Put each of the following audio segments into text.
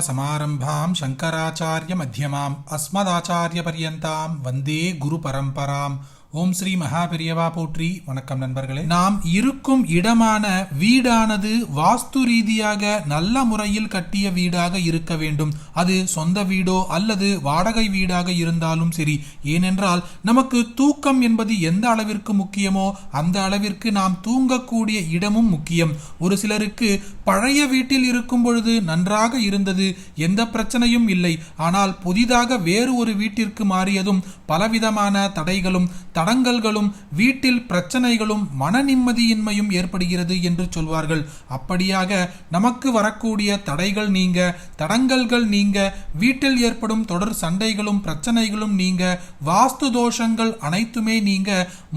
సమారంభాం శంకరాచార్య మధ్యమాం అస్మదాచార్య పర్యంతం వందే గురు పరంపరాం ஓம் ஸ்ரீ மகாபெரியவா போற்றி. வணக்கம் நண்பர்களே. நாம் இருக்கும் இடமான வீடானது வாஸ்து ரீதியாக நல்ல முறையில் கட்டிய வீடாக இருக்க வேண்டும். அது சொந்த வீடோ அல்லது வாடகை வீடாக இருந்தாலும் சரி. ஏனென்றால் நமக்கு தூக்கம் என்பது எந்த அளவிற்கு முக்கியமோ அந்த அளவிற்கு நாம் தூங்கக்கூடிய இடமும் முக்கியம். ஒரு சிலருக்கு பழைய வீட்டில் இருக்கும் பொழுது நன்றாக இருந்தது எந்த பிரச்சனையும் இல்லை. ஆனால் புதிதாக வேறு ஒரு வீட்டிற்கு மாறியதும் பலவிதமான தடைகளும் தடங்கல்களும் வீட்டில் பிரச்சனைகளும் மன நிம்மதியின்மையும் ஏற்படுகிறது என்று சொல்வார்கள். அப்படியாக நமக்கு வரக்கூடிய தடைகள் நீங்க தடங்கல்கள் நீங்க வீட்டில் ஏற்படும் தொடர் சண்டைகளும் பிரச்சனைகளும் நீங்க வாஸ்து தோஷங்கள் அனைத்துமே நீங்க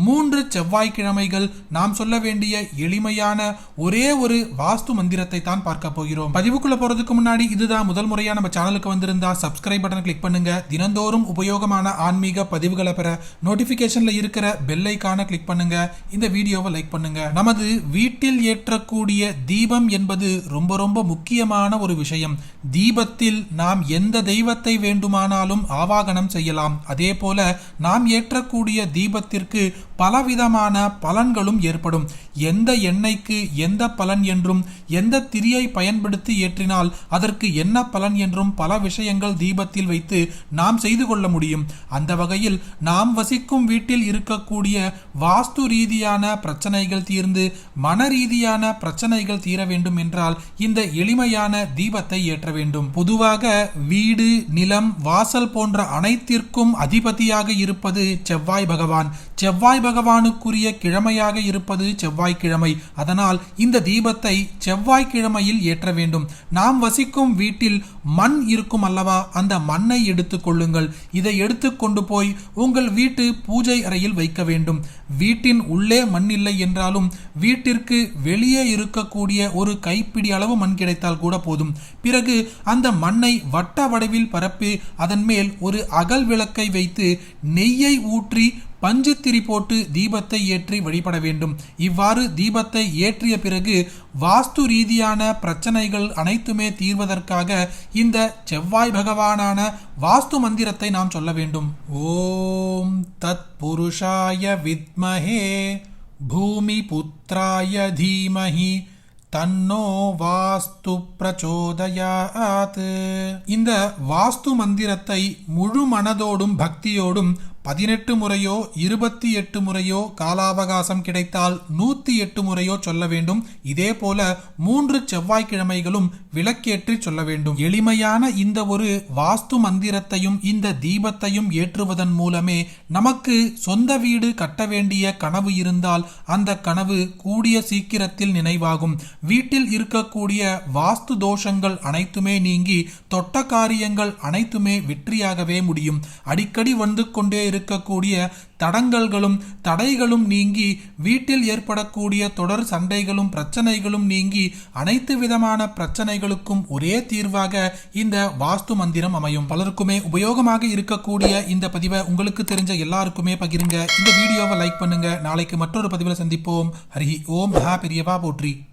மூன்று செவ்வாய்க்கிழமைகள் நாம் சொல்ல வேண்டிய எளிமையான ஒரே ஒரு வாஸ்து மந்திரத்தை தான் பார்க்க போகிறோம். பதிவுக்குள்ள போறதுக்கு முன்னாடி இதுதான் முதல் முறையா நம்ம சேனலுக்கு வந்திருந்தா சப்ஸ்கிரைப் பட்டன் கிளிக் பண்ணுங்க. தினந்தோறும் உபயோகமான ஆன்மீக பதிவுகளை பெற நோட்டிபிகேஷன்ல இருக்கிற பெல் கிளிக் பண்ணுங்க. இந்த வீடியோவை லைக் பண்ணுங்க. நமது வீட்டில் ஏற்றக்கூடிய தீபம் என்பது ரொம்ப ரொம்ப முக்கியமான ஒரு விஷயம். தீபத்தில் நாம் எந்த தெய்வத்தை வேண்டுமானாலும் ஆவாகனம் செய்யலாம். அதே போல நாம் ஏற்றக்கூடிய தீபத்திற்கு பலவிதமான பலன்களும் ஏற்படும். எந்த எண்ணெய்க்கு எந்த பலன் என்றும் எந்த திரியை பயன்படுத்தி ஏற்றினால் அதற்கு என்ன பலன் என்றும் பல விஷயங்கள் தீபத்தில் வைத்து நாம் செய்து கொள்ள முடியும். அந்த வகையில் நாம் வசிக்கும் வீட்டில் இருக்கக்கூடிய வாஸ்து ரீதியான பிரச்சனைகள் தீர்ந்து மன ரீதியான பிரச்சனைகள் தீர வேண்டும் என்றால் இந்த எளிமையான தீபத்தை ஏற்ற வேண்டும். பொதுவாக வீடு நிலம் வாசல் போன்ற அனைத்திற்கும் அதிபதியாக இருப்பது செவ்வாய் பகவான். செவ்வாய் பகவானுக்குரிய கிழமையாக இருப்பது செவ்வாய்க்கிழமை. அதனால் இந்த தீபத்தை செவ்வாய்க்கிழமையில் ஏற்ற வேண்டும். நாம் வசிக்கும் வீட்டில் மண் இருக்கும் அல்லவா? அந்த மண்ணை எடுத்துக் கொள்ளுங்கள். இதை எடுத்துக்கொண்டு போய் உங்கள் வீட்டு பூஜை அறையில் வைக்க வேண்டும். வீட்டின் உள்ளே மண் இல்லை என்றாலும் வீட்டிற்கு வெளியே இருக்கக்கூடிய ஒரு கைப்பிடி அளவு மண் கிடைத்தால் கூட போதும். பிறகு அந்த மண்ணை வட்ட வடிவில் பரப்பி அதன் மேல் ஒரு அகல் விளக்கை வைத்து நெய்யை ஊற்றி பஞ்சுத்திரி போட்டு தீபத்தை ஏற்றி வழிபட வேண்டும். இவ்வாறு தீபத்தை ஏற்றிய பிறகு வாஸ்து ரீதியான பிரச்சனைகள் அனைத்துமே தீர்வதற்காக இந்த செவ்வாய் பகவானான வாஸ்து மந்திரத்தை நாம் சொல்ல வேண்டும். ஓம் தத் புருஷாய வித்மஹே பூமி புத்திராய தீமஹி தன்னோ வாஸ்து பிரச்சோதயாத். இந்த வாஸ்து மந்திரத்தை முழு மனதோடும் பக்தியோடும் பதினெட்டு முறையோ இருபத்தி எட்டு முறையோ காலாவகாசம் கிடைத்தால் நூற்றி எட்டு முறையோ சொல்ல வேண்டும். இதே போல மூன்று செவ்வாய்க்கிழமைகளும் விளக்கேற்றி சொல்ல வேண்டும். எளிமையான இந்த ஒரு வாஸ்து மந்திரத்தையும் இந்த தீபத்தையும் ஏற்றுவதன் மூலமே நமக்கு சொந்த வீடு கட்ட வேண்டிய கனவு இருந்தால் அந்த கனவு கூடிய சீக்கிரத்தில் நினைவாகும். வீட்டில் இருக்கக்கூடிய வாஸ்து தோஷங்கள் அனைத்துமே நீங்கி தொட்ட காரியங்கள் அனைத்துமே வெற்றியாகவே முடியும். அடிக்கடி வந்து கொண்டே இருக்கக்கூடிய தடங்கல்களும் தடைகளும் நீங்கி வீட்டில் ஏற்படக்கூடிய தொடர் சண்டைகளும் பிரச்சனைகளும் நீங்கி அனைத்து விதமான பிரச்சனைகளுக்கும் ஒரே தீர்வாக இந்த வாஸ்து மந்திரம் அமையும். பலருக்குமே உபயோகமாக இருக்கக்கூடிய இந்த பதிவை உங்களுக்கு தெரிஞ்ச எல்லாருக்குமே பகிருங்க. இந்த வீடியோவை லைக் பண்ணுங்க. நாளைக்கு மற்றொரு பதிவில் சந்திப்போம். ஹரி ஓம். மகா பெரியவா போற்றி.